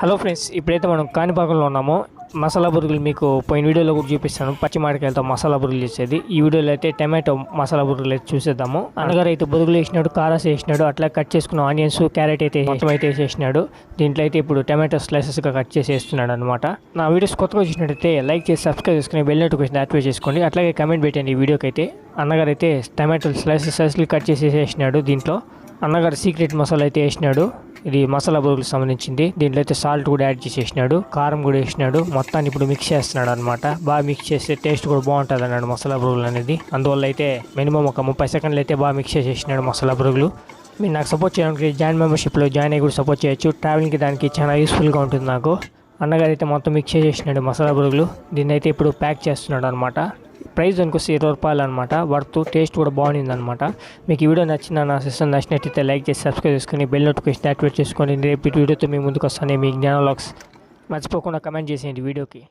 Hello friends ఇప్పుడైతే మనం కాణిపాకంలో ఉన్నాము. మసాలా బురుగులు మీకు పోయిన వీడియోలో కూడా చూపిస్తాను. పచ్చి మామిడికాయలతో మసాలా బురుగులు చేసేది. ఈ వీడియోలో అయితే టమాటో మసాలా బురుగులు అయితే చూసేద్దాము. అన్నగారు అయితే బురుగులు వేసినాడు కారాస్ వేసినాడు అట్లా కట్ చేసుకున్న ఆనియన్స్ క్యారెట్ అయితే మొత్తం అయితే వేసేసినాడు దీంట్లో అయితే ఇప్పుడు టమాటో స్లైసెస్గా కట్ చేసి వేస్తున్నాడు అనమాట నా వీడియోస్ కొత్తగా చూసినట్టయితే లైక్ చేసి సబ్స్క్రైబ్ చేసుకుని బెల్ నోటిఫికేషన్ యాక్టివేట్ చేసుకోండి. అట్లాగే కమెంట్ పెట్టండి ఈ వీడియోకి అయితే అన్నగారు అయితే టమాటో స్లైసెస్ స్లైస్లు కట్ చేసి వేసేసినాడు దీంట్లో. అన్నగారు సీక్రెట్ మసాలా అయితే వేసినాడు. ఇది మసాలా బురుగులకు సంబంధించింది. దీంట్లో అయితే సాల్ట్ కూడా యాడ్ చేసేసినాడు. కారం కూడా వేసినాడు. మొత్తాన్ని ఇప్పుడు మిక్స్ చేస్తున్నాడు అనమాట బాగా మిక్స్ చేస్తే టేస్ట్ కూడా బాగుంటుంది అన్నాడు మసాలా బురుగులు అనేది. అందువల్ల అయితే మినిమం ఒక ముప్పై సెకండ్లు అయితే బాగా మిక్స్ చేసేసినాడు మసాలా బురుగులు మీరు నాకు సపోర్ట్ చేయడానికి జాయిన్ మెంబర్షిప్లో జాయిన్ అయ్యి కూడా సపోర్ట్ చేయొచ్చు. ట్రావెలింగ్కి దానికి చాలా యూస్ఫుల్గా ఉంటుంది నాకు. అన్నగారు అయితే మొత్తం మిక్స్ చేసేసినాడు మసాలా బురుగులు దీన్ని అయితే ఇప్పుడు ప్యాక్ చేస్తున్నాడు అనమాట ప్రైస్ అనుకొస్తే ఇరవై రూపాయలు అనమాట వర్త్ టేస్ట్ కూడా బాగుంది అనమాట మీకు ఈ వీడియో నచ్చిన నా సిస్టమ్ నచ్చినట్టయితే లైక్ చేసి సబ్స్క్రైబ్ చేసుకుని బెల్ నోటిఫికేషన్ యాక్టివేట్ చేసుకోండి రేపు వీడియోతో మీ ముందుకు వస్తాను. మీ జ్ఞానలాక్స్. మర్చిపోకుండా కమెంట్ చేసేయండి వీడియోకి.